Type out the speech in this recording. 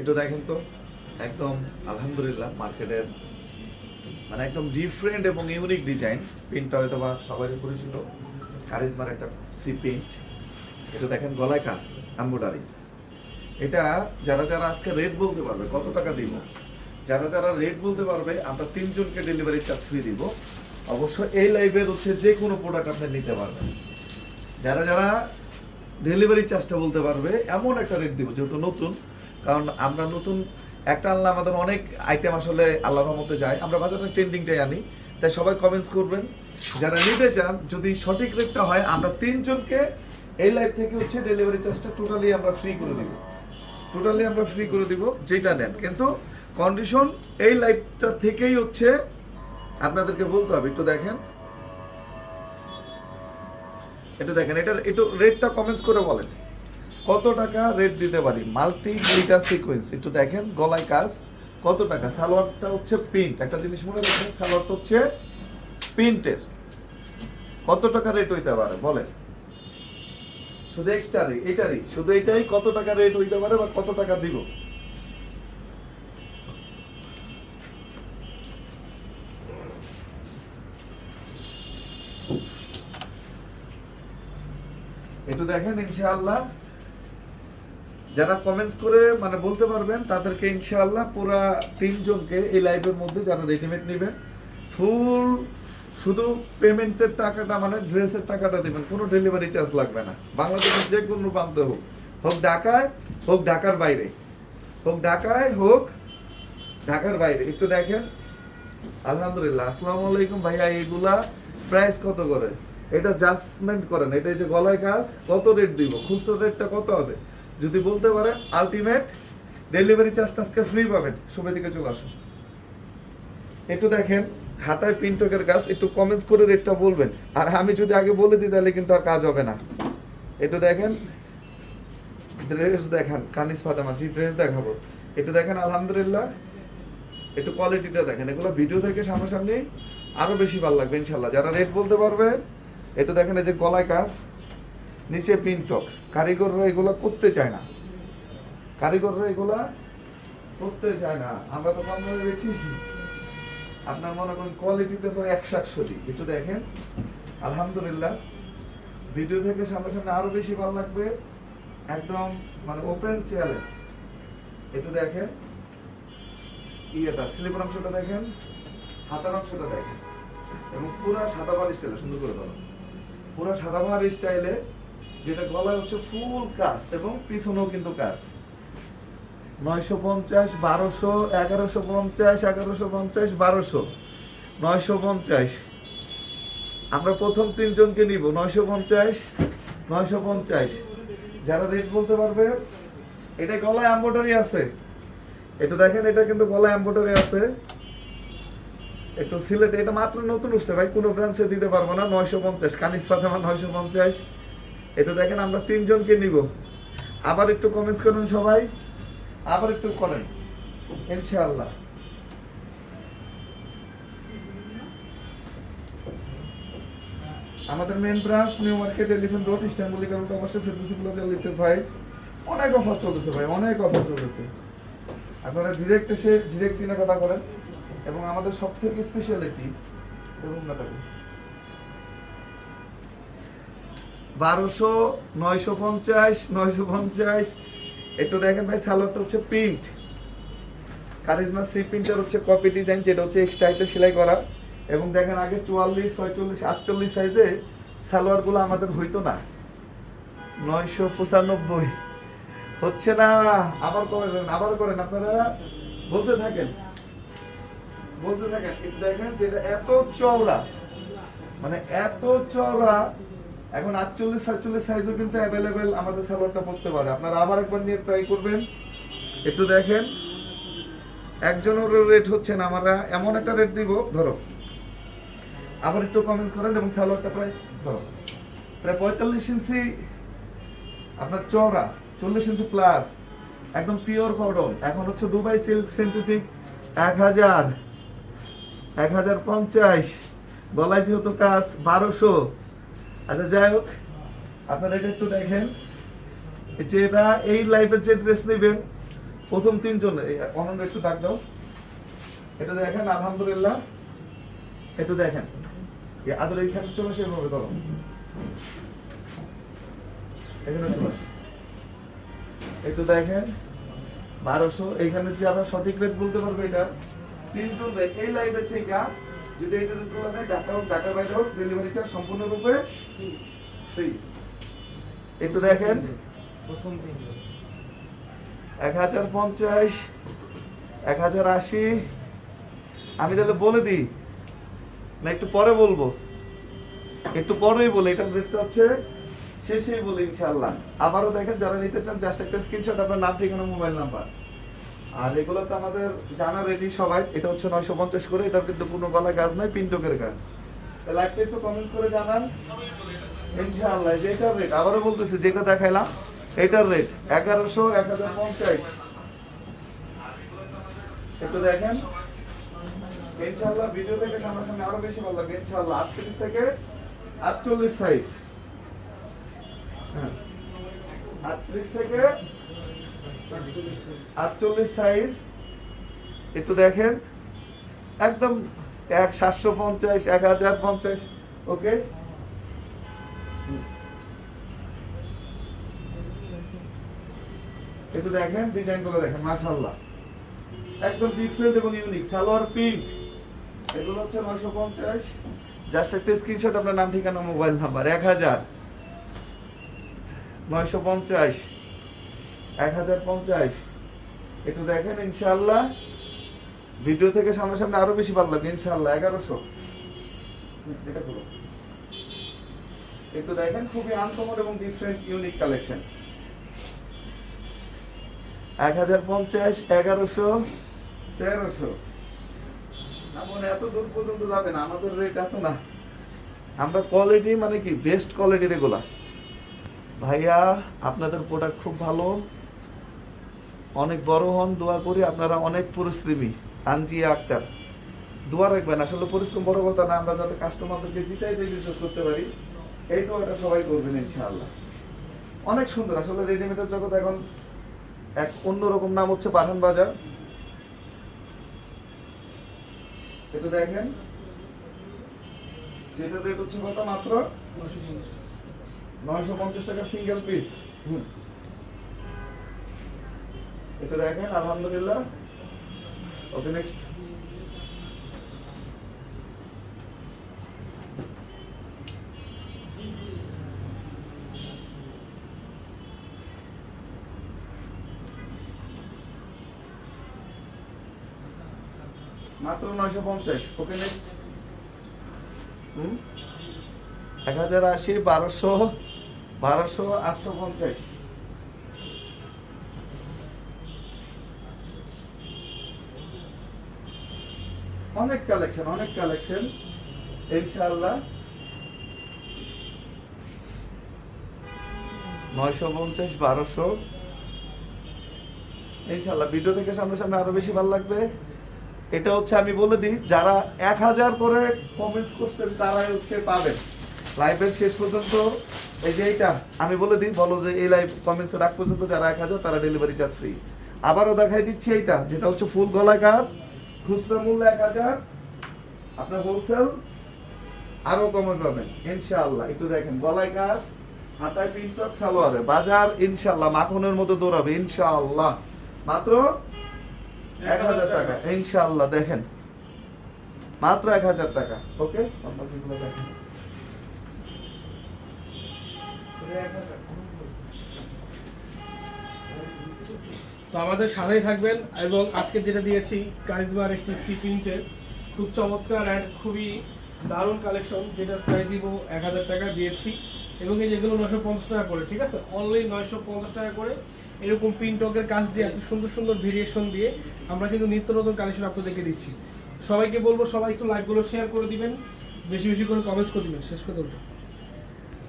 এটা দেখেন তো, একদম আলহামদুলিল্লাহ মার্কেটের মানে একদম ডিফারেন্ট এবং ইউনিক ডিজাইন প্রিন্টটা হয়তো বা সবাই পরিচিত। কারিজমার একটা সি প্রিন্ট এটা দেখেন গলায় কাজ এম্ব্রয়ডারি এটা যারা যারা আজকে রেট বলতে পারবে, কত টাকা দিব? যারা যারা রেট বলতে পারবে, আমরা তিনজনকে ডেলিভারি চার্জ ফ্রি দিব। অবশ্য এই লাইভের হচ্ছে যে কোনো প্রোডাক্ট আপনি নিতে পারবেন। যারা যারা ডেলিভারি চার্জটা বলতে পারবে, এমন একটা রেট দিব, যেহেতু নতুন। কারণ আমরা নতুন একটা আনলে আমাদের অনেক আইটেম আসলে আল্লাহর রহমতে যায়। আমরা বাজারে ট্রেন্ডিংটাই আনি। তাই সবাই কমেন্টস করবেন। যারা নিতে চান, যদি সঠিক রেটটা হয়, আমরা তিনজনকে এই লাইভ থেকে হচ্ছে ডেলিভারি চার্জটা টোটালি আমরা ফ্রি করে দিব। টোটালি আমরা ফ্রি করে দিব, যেটা নেন। কিন্তু কন্ডিশন এই লাইভটা থেকেই হচ্ছে আপনাদেরকে বলতে হবে। একটু দেখেন। এটা দেখেন, এটার একটু রেটটা কমেন্টস করে বলেন। কত টাকা রেট দিতে পারি? মাল্টি গ্লিটার সিকোয়েন্স একটু দেখেন গলায় কাজ। কত টাকা? সালোয়ারটা হচ্ছে প্রিন্ট একটা জিনিস মনে রাখবেন, সালোয়ারটা হচ্ছে প্রিন্টের কত টাকা রেট হইতে পারে? বলেন। শুধু একটারই, এটারই। শুধু এটাই কত টাকা রেট হইতে পারে বা কত টাকা দিব? একটু দেখেন ইনশাআল্লাহ। যারা কমেন্টস করে মানে বলতে পারবেন, তাদেরকে ইনশাআল্লাহ পুরা তিনজনকে এই লাইভের মধ্যে যারা রেডিমেড নেবেন ফুল শুধু পেমেন্টের টাকাটা মানে ড্রেসের টাকাটা দেবেন, কোনো ডেলিভারি চার্জ লাগবে না। বাংলাদেশের যে কোনো প্রান্তে হোক হোক ঢাকায়, হোক ঢাকার বাইরে, হোক ঢাকায়, হোক ঢাকার বাইরে। একটু দেখেন, আলহামদুলিল্লাহ, আসসালামু আলাইকুম ভাইয়া, এগুলা প্রাইস কত করে? এটা জাজমেন্ট করেন, এটা যে গলায় কাজ, কত রেট দিব? খুচরো রেটটা কত হবে? যদি বলতে পারেন আলটিমেট ডেলিভারি চার্জটা আজকে ফ্রি পাবেন। শুভে দিকে চলে আসুন। একটু দেখেন, হাতায় পিন্টকের কাজ, একটু কমেন্টস করে রেটটা বলবেন। আর আমি যদি আগে বলে দিই, তাহলে কিন্তু আর কাজ হবে না। একটু দেখেন ড্রেস দেখান, কানিস ফাতেমা, জি ড্রেস দেখাবো। একটু দেখেন, আলহামদুলিল্লাহ, একটু কোয়ালিটিটা দেখেন। এগুলো ভিডিও থেকে সামনাসামনি আরও বেশি ভালো লাগবে ইনশাল্লাহ যারা রেট বলতে পারবে, একটু দেখেন এই যে গলায় কাজ। নিচে পিনটক কারিগররা এগুলো করতে চায় না। কারিগররা এগুলা করতে চায় না। আমরা তো কম দামে বেচিয়েছি আপনার মনে করেন কোয়ালিটিতে তো একশো একশো একটু দেখেন। আলহামদুলিল্লাহ। ভিডিও থেকে সামনাসামনি আরও বেশি ভালো লাগবে। একদম মানে ওপেন চ্যালেঞ্জ একটু দেখেন। ইয়েটা স্লিপের অংশটা দেখেন। হাতার অংশটা দেখেন। এবং পুরো সাদাবাহার স্টাইলে সুন্দর করে ধরো। পুরো সাদাবাহার স্টাইলে যেটা গলায় হচ্ছে ফুল কাজ এবং পিছনেও কিন্তু কাজ। নয়শো পঞ্চাশ, বারোশো, এগারোশো পঞ্চাশ এগারোশো পঞ্চাশ, বারোশো। নয়শো পঞ্চাশ। আমরা প্রথম তিনজনকে নিব। নয়শো পঞ্চাশ নয়শো পঞ্চাশ। যারা রেট বলতে পারবে, এটা গলায় এম্বোটারি আছে। এটা দেখেন, এটা কিন্তু গলায় এম্বোটারি আছে। একটু সিলেটে, এটা মাত্র নতুন উঠছে। ভাই, কোনো ব্রাঞ্চে দিতে পারব না। নয়শো পঞ্চাশ কানিস ফাতেমা নয়শো পঞ্চাশ। এটা দেখেন আমরা তিনজনকে নিব। আবার একটু কমেন্টস করুন সবাই। আবার একটু করেন। ইনশাআল্লাহ। আমাদের main branch New Market Elephant Road Istanbul কারণটা অবশ্যই ফেরদৌসি প্লাজা লিফটেড ভাই। অনেক অফার চলতেছে ভাই, অনেক অফার চলতেছে। আপনারা ডিরেক্ট এসে ডিরেক্ট কেনাকাটা করেন। এবং আমাদের সব থেকে স্পেশালিটি ধরুন না বারোশো, নয়শো পঞ্চাশ নয়শো পঞ্চাশ। একটু দেখেন ভাই সালোয়ারটা হচ্ছে প্রিন্ট কারিজমা সি প্রিন্টার হচ্ছে কপি ডিজাইন যেটা হচ্ছে এক্সট্রাইতে সেলাই করা। এবং দেখেন আগে চুয়াল্লিশ, ছয়চল্লিশ, আটচল্লিশ সাইজে সালোয়ারগুলো আমাদের হইতো না। নয়শো পঁচানব্বই। হচ্ছে না, আবার করেন আবার করেন, আপনারা বলতে থাকেন। বলতে থাকেন দেখেন যেটা এত চওড়া। মানে এত চওড়া এখন আটচল্লিশ, সাতচল্লিশ সাইজও কিন্তু অ্যাভেলেবেল আমাদের সালোয়ারটা পড়তে পারে। আপনারা আবার একবার নিয়ে ট্রাই করবেন। একটু দেখেন। একজনের রেট হচ্ছে না, আমরা এমন একটা রেট দিব, ধরো। আবার একটু কমেন্টস করেন এবং সালোয়ারটা প্রায় ধরো। প্রায় পঁয়তাল্লিশ ইঞ্চি আপনার চওড়া, চল্লিশ ইঞ্চি প্লাস একদম পিওর কটন এখন হচ্ছে দুবাই সিল্ক সিনথেটিক এক হাজার এক হাজার পঞ্চাশ। গলায় যেহেতু কাজ, বারোশো। আচ্ছা যাই হোক, আপনারা এটা একটু দেখেন। যে এটা এই লাইফের যে ড্রেস নেবেন, প্রথম তিনজন অনন্য একটু ডাক দাও। এটা দেখেন, আলহামদুলিল্লাহ। একটু দেখেন। আদর এইখানে চলে সেভাবে আসো। একটু দেখেন। বারোশো এইখানে যারা সঠিক রেট বলতে পারবে এটা তিনজন। এই লাইভের থেকে যদি এটা তুলনা ঢাকা হোক ঢাকার বাইরে হোক ডেলিভারি চার্জ সম্পূর্ণরূপে ফ্রি একটু দেখেন। প্রথম দিন এক হাজার পঞ্চাশ এক হাজার আশি। আমি তাহলে বলে দিই না একটু পরে বলব? একটু পরেই বলে এটা দেখতে হচ্ছে শেষেই বলি ইনশাল্লাহ আবারও দেখেন যারা নিতে চান জাস্ট একটা স্ক্রিনশট আপনার নাম ঠিকানা মোবাইল নাম্বার আর এগুলো তো আমাদের জানা রেডি সবাই। এটা হচ্ছে নয়শো পঞ্চাশ করে এটার কিন্তু কোনো গলা কাজ নাই পিন্টকের কাজ লাইভটা একটু কমেন্টস করে জানান। ইনশাআল্লাহ যেটার রেট আবারও বলতেছি, যেটা দেখাইলাম, এটার রেট এগারোশো এক হাজার পঞ্চাশ। একটু দেখেন। ইনশাআল্লাহ ভিডিও থেকে সামনাসামনি আরও বেশি ভালো লাগবে ইনশাআল্লাহ, আটত্রিশ থেকে আটচল্লিশ সাইজ হ্যাঁ। আটত্রিশ থেকে আটচল্লিশ সাইজ একটু দেখেন। একদম এক সাতশো পঞ্চাশ, এক হাজার পঞ্চাশ। ওকে একটু দেখেন ডিজাইনগুলো দেখেন, মাশাআল্লাহ। একদম ডিফারেন্ট এবং ইউনিক সালোয়ার প্রিন্ট এগুলো হচ্ছে নয়শো পঞ্চাশ। জাস্ট একটা স্ক্রিনশট আপনার নাম, ঠিকানা মোবাইল নাম্বার এক হাজার। নয়শো পঞ্চাশ। এক হাজার পঞ্চাশ। একটু দেখেন, ইনশাআল্লাহ। ভিডিও থেকে সামনাসামনি আরও বেশি ভালো লাগবে, ইনশাআল্লাহ, এগারোশো। এটা একটু দেখেন, খুবই আনকমন এবং ডিফারেন্ট ইউনিক কালেকশন এক হাজার পঞ্চাশ, এগারোশো, তেরোশো। এমন এত দূর পর্যন্ত যাবে না, আমাদের রেট এত না। আমরা কোয়ালিটি মানে কি বেস্ট কোয়ালিটির এগুলা ভাইয়া, আপনাদের প্রোডাক্ট খুব ভালো। অনেক বড় হন দোয়া করি আপনারা অনেক পরিশ্রমী। আনজিয়া আক্তার দোয়া রাখবেন। আসলে পরিশ্রম বড় কথা না আমরা যাতে কাস্টমারদেরকে জিতাইতে বিশ্বাস করতে পারি এই দোয়াটা সবাই করবেন ইনশাআল্লাহ। অনেক সুন্দর আসলে রেডিমেডের জগৎ এখন এক অন্যরকম নাম হচ্ছে পাঠান বাজার। এটা দেখেন যেটা রেট হচ্ছে কত মাত্র? নয়শো পঞ্চাশ। টাকা সিঙ্গেল পিস এটা দেখেন, আলহামদুলিল্লাহ। ওকে নেক্সট মাত্র নয়শো পঞ্চাশ। Okay next hmm? এক হাজার আশি, বারোশো বারোশো, আটশো পঞ্চাশ। অনেক কালেকশন অনেক কালেকশন ইনশাআল্লাহ। নয়শো পঞ্চাশ, বারোশো। ইনশাল্লাহ ভিডিও থেকে সামনে সামনে আরও বেশি ভালো লাগবে। এটা হচ্ছে আমি বলে দিই, যারা এক হাজার করে কমেন্টস করছেন, তারাই হচ্ছে পাবেন। লাইভের শেষ পর্যন্ত, এই যে এইটা, আমি বলে দিই, বলো যে এই লাইভ কমেন্টসের আগ পর্যন্ত যারা এক হাজার, তারা ডেলিভারি চার্জ ফ্রি আবারও দেখাই দিচ্ছি এইটা, যেটা হচ্ছে ফুল গলায় কাজ। খুচরা মূল্য এক হাজার, আপনার হোলসেল আরও কমে পাবেন, ইনশাআল্লাহ। একটু দেখেন, গলায় কাজ, হাতায় পিন্টক সালোয়ারে। বাজার, ইনশাআল্লাহ, মাখনের মতো দৌড়াবে, ইনশাআল্লাহ। মাত্র এক হাজার টাকা, ইনশাআল্লাহ, দেখেন। মাত্র এক হাজার টাকা, ওকে? আপনার দেখেন। এক হাজার। তো আমাদের সাথেই থাকবেন এবং আজকে যেটা দিয়েছি কারিজমার একটি সি প্রিন্টের, খুব চমৎকার অ্যান্ড খুবই দারুণ কালেকশন যেটা প্রায় দিব এক হাজার টাকা দিয়েছি। এবং এই যেগুলো নয়শো পঞ্চাশ টাকা করে, ঠিক আছে? অনলি নয়শো পঞ্চাশ টাকা করে এরকম প্রিন্টকের কাজ দিয়ে, এত সুন্দর সুন্দর ভেরিয়েশন দিয়ে আমরা কিন্তু নিত্য নতুন কালেকশন আপনাদেরকে দিচ্ছি। সবাইকে বলব, সবাই একটু লাইভগুলো শেয়ার করে দিবেন। বেশি বেশি করে কমেন্টস করে দিবেন। শেষ করে দেবো।